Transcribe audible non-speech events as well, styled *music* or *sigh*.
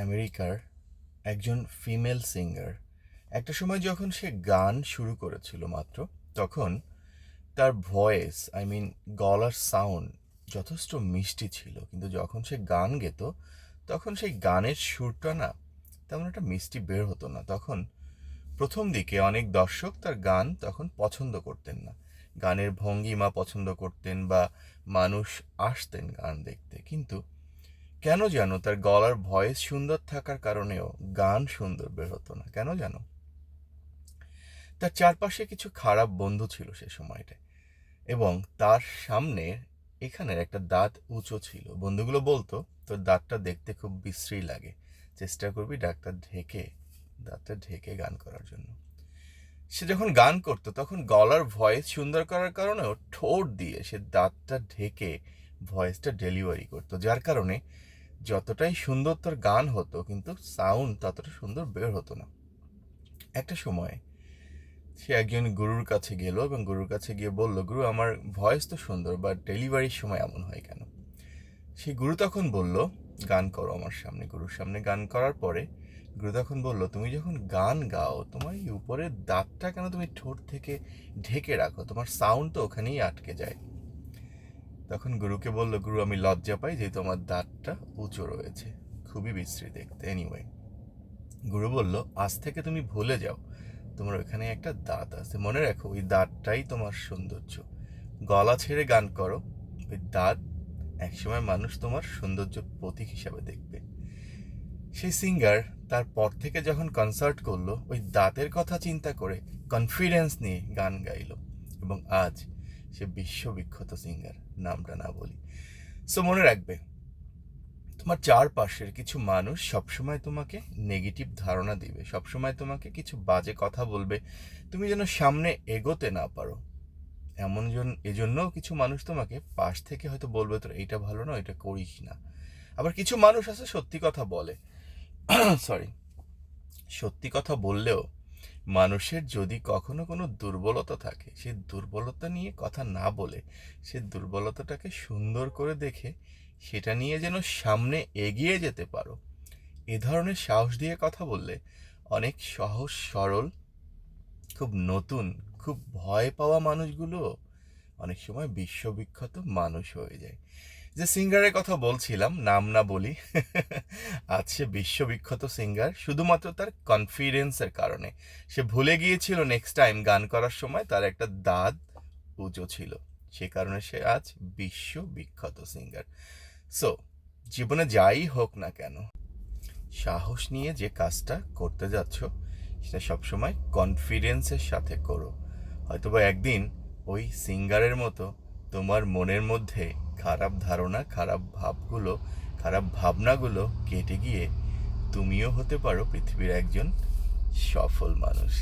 আমেরিকার একজন female singer. একটা সময় যখন সে গান শুরু করেছিল মাত্র, তখন তার ভয়েস, আই মিন গলার সাউন্ড, যথেষ্ট মিষ্টি ছিল। কিন্তু যখন সে গান গেত, তখন সেই গানের সুরটা না তেমন একটা মিষ্টি বের হতো না। তখন প্রথম দিকে অনেক দর্শক তার গান তখন পছন্দ করতেন না। গানের ভঙ্গিমা পছন্দ করতেন বা মানুষ আসতেন গান দেখতে। কিন্তু কেন জানো? তার গলার ভয়েস সুন্দর থাকার কারণেও গান সুন্দর বের হতো না। কেন জানো? তার চারপাশে কিছু খারাপ বন্ধু ছিল সে সময়টায় এবং তার সামনে এখানের একটা দাঁত উঁচু ছিল। বন্ধুগুলো বলতো, তোর দাঁতটা দেখতে খুব বিশ্রী লাগে। চেষ্টা করবি ডাক্তার ঢেকে, দাঁতটা ঢেকে গান করার জন্য। সে যখন গান করতো, তখন গলার ভয়েস সুন্দর করার কারণেও ঠোঁট দিয়ে সে দাঁতটা ঢেকে ভয়েসটা ডেলিভারি করতো, যার কারণে যতটাই সুন্দর তোর গান হতো, কিন্তু সাউন্ড ততটা সুন্দর বের হতো না। একটা সময় সে একজন গুরুর কাছে গেল এবং গুরুর কাছে গিয়ে বলল, গুরু, আমার ভয়েস তো সুন্দর বাট ডেলিভারির সময় এমন হয় কেন? সেই গুরু তখন বলল, গান করো আমার সামনে। গুরুর সামনে গান করার পরে গুরু তখন বলল, তুমি যখন গান গাও, তোমার এই উপরের দাঁতটা কেন তুমি ঠোঁট থেকে ঢেকে রাখো? তোমার সাউন্ড তো ওখানেই আটকে যায়। তখন গুরুকে বলল, গুরু, আমি লজ্জা পাই যেহেতু আমার দাঁতটা উঁচু রয়েছে। খুবই বিশ্রী দেখতে। এনিওয়ে গুরু বলল, আজ থেকে তুমি ভুলে যাও। তোমার ওখানে একটা দাঁত আছে। মনে রাখো, ওই দাঁতটাই তোমার সৌন্দর্য। গলা ছেড়ে গান করো। ওই দাঁত একসময় মানুষ তোমার সৌন্দর্য প্রতীক হিসাবে দেখবে। সেই সিঙ্গার তারপর থেকে যখন কনসার্ট করল, ওই দাঁতের কথা চিন্তা করে কনফিডেন্স নিয়ে গান গাইলো। এবং আজ সে বিশ্ববিখ্যাত সিঙ্গার নামটা না বলি। সো মনে রাখবে, তোমার চারপাশের কিছু মানুষ সবসময় তোমাকে নেগেটিভ ধারণা দিবে, সবসময় তোমাকে কিছু বাজে কথা বলবে, তুমি যেন সামনে এগোতে না পারো। এমন জন এজন্যও কিছু মানুষ তোমাকে পাশ থেকে হয়তো বলবে, তোর এইটা ভালো না এটা করিস না। আবার কিছু মানুষ আছে সত্যি কথা বলে। *coughs* সরি সত্যি কথা বললেও মানুষের যদি কখনো কোনো দুর্বলতা থাকে, সেই দুর্বলতা নিয়ে কথা না বলে, সে দুর্বলতাটাকে সুন্দর করে দেখে, সেটা নিয়ে যেন সামনে এগিয়ে যেতে পারো। এ ধরনের সাহস দিয়ে কথা বললে অনেক সহজ, সরল, খুব নতুন, খুব ভয় পাওয়া মানুষগুলো অনেক সময় বিশ্ববিখ্যাত মানুষ হয়ে যায়। যে সিঙ্গারের কথা বলছিলাম, নাম না বলি *laughs* সে বিশ্ববিখ্যাত সিঙ্গার শুধুমাত্র তার কনফিডেন্সের কারণে। সে ভুলে গিয়েছিল নেক্সট টাইম গান করার সময়, তার একটা দাঁত উঁচু ছিল। সে কারণে সে আজ বিশ্ববিখ্যাত সিঙ্গার সো জীবনে যাই হোক না কেন, সাহস নিয়ে যে কাজটা করতে যাচ্ছ, সেটা সবসময় কনফিডেন্সের সাথে করো। হয়তোবা একদিন ওই সিঙ্গারের মতো তোমার মনের মধ্যে খারাপ ধারণা, খারাপ ভাবগুলো, খারাপ ভাবনাগুলো কেটে গিয়ে তুমিও হতে পারো পৃথিবীর একজন সফল মানুষ।